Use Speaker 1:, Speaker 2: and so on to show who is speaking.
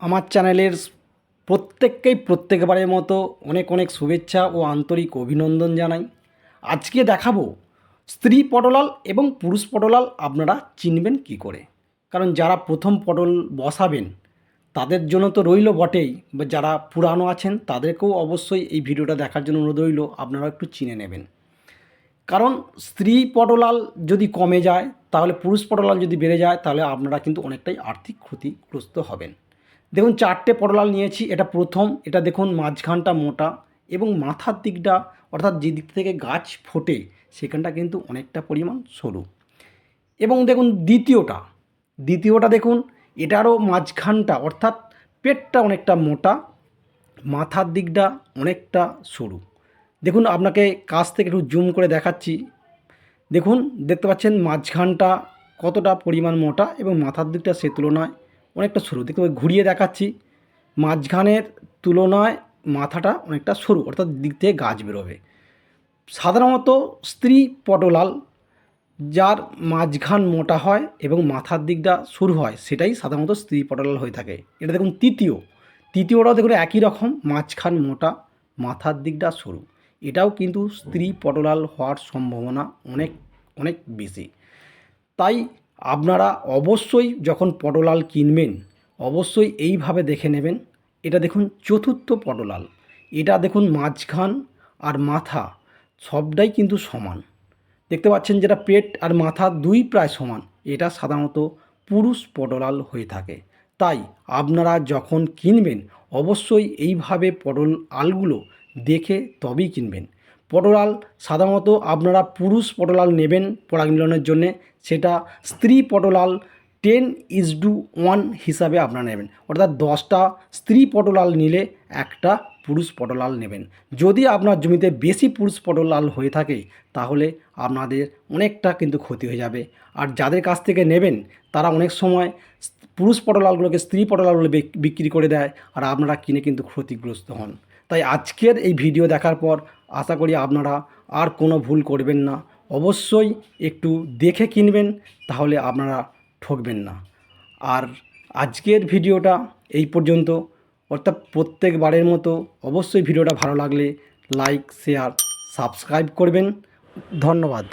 Speaker 1: আমার চ্যানেলের প্রত্যেককেই প্রত্যেকবারের মতো অনেক অনেক শুভেচ্ছা ও আন্তরিক অভিনন্দন জানাই। আজকে দেখাবো স্ত্রী পটলাল এবং পুরুষ পটলাল আপনারা চিনবেন কি করে? কারণ যারা প্রথম পটল বসাবেন, তাদের জন্য তো রইল বটেই, বা যারা পুরানো আছেন, তাদেরকেও অবশ্যই এই ভিডিওটা দেখার জন্য অনুরোধ রইল, আপনারা একটু চিনে নেবেন। কারণ স্ত্রী পটলাল যদি কমে যায়, তাহলে পুরুষ পটলাল যদি বেড়ে যায়, তাহলে আপনারা কিন্তু অনেকটাই আর্থিক ক্ষতিগ্রস্ত হবেন। দেখুন, চারটে পটলাল নিয়েছি, এটা প্রথম, এটা দেখুন মাঝখানটা মোটা এবং মাথার দিকটা, অর্থাৎ যে দিক থেকে গাছ ফোটে, সেখানটা কিন্তু অনেকটা পরিমাণ সরু। এবং দেখুন, দ্বিতীয়টা দ্বিতীয়টা দেখুন, এটারও মাঝখানটা, অর্থাৎ পেটটা অনেকটা মোটা, মাথার দিকটা অনেকটা সরু। দেখুন, আপনাকে কাছ থেকে একটু জুম করে দেখাচ্ছি। দেখুন, দেখতে পাচ্ছেন মাঝখানটা কতটা পরিমাণ মোটা এবং মাথার দিকটা সে তুলনায় অনেকটা সরু। দেখতে পাচ্ছি ঘুরিয়ে দেখাচ্ছি। মাঝখানের তুলনায় মাথাটা অনেকটা সরু, অর্থাৎ দিক থেকে গাছ বেরোবে। সাধারণত স্ত্রী পটলাল, যার মাঝখান মোটা হয় এবং মাথার দিকটা সরু হয়, সেটাই সাধারণত স্ত্রী পটলাল হয়ে থাকে। এটা দেখুন তৃতীয়। তৃতীয়টাও দেখুন একই রকম, মাঝখান মোটা, মাথার দিকটা সরু। এটাও কিন্তু স্ত্রী পটলাল হওয়ার সম্ভাবনা অনেক অনেক বেশি। তাই আপনারা অবশ্যই যখন পটলাল কিনবেন, অবশ্যই এইভাবে দেখে নেবেন। এটা দেখুন চতুর্থ পটলাল। এটা দেখুন মাঝখান আর মাথা সবটাই কিন্তু সমান। দেখতে পাচ্ছেন যেটা পেট আর মাথা দুই প্রায় সমান। এটা সাধারণত পুরুষ পটলাল হয়ে থাকে। তাই আপনারা যখন কিনবেন, অবশ্যই এইভাবে পটল আলগুলো দেখে তবেই কিনবেন। পটলাল, সাধারণত আপনারা পুরুষ পটলাল নেবেন পরাগ মিলনের জন্যে। সেটা স্ত্রী পটলাল টেন ইজ টু ওয়ান হিসাবে আপনারা নেবেন। অর্থাৎ দশটা স্ত্রী পটলাল নিলে একটা পুরুষ পটলাল নেবেন। যদি আপনার জমিতে বেশি পুরুষ পটলাল হয়ে থাকে, তাহলে আপনাদের অনেকটা কিন্তু ক্ষতি হয়ে যাবে। আর যাদের কাছ থেকে নেবেন, তারা অনেক সময় পুরুষ পটলালগুলোকে স্ত্রী পটলালগুলো বিক্রি করে দেয়, আর আপনারা কিনে কিন্তু ক্ষতিগ্রস্ত হন। তাই আজকের এই ভিডিও দেখার পর আশা করি আপনারা আর কোনো ভুল করবেন না। অবশ্যই একটু দেখে কিনবেন, তাহলে আপনারা ঠকবেন না। আর আজকের ভিডিওটা এই পর্যন্ত। অর্থাৎ প্রত্যেকবারের মতো অবশ্যই ভিডিওটা ভালো লাগলে লাইক, শেয়ার, সাবস্ক্রাইব করবেন। ধন্যবাদ।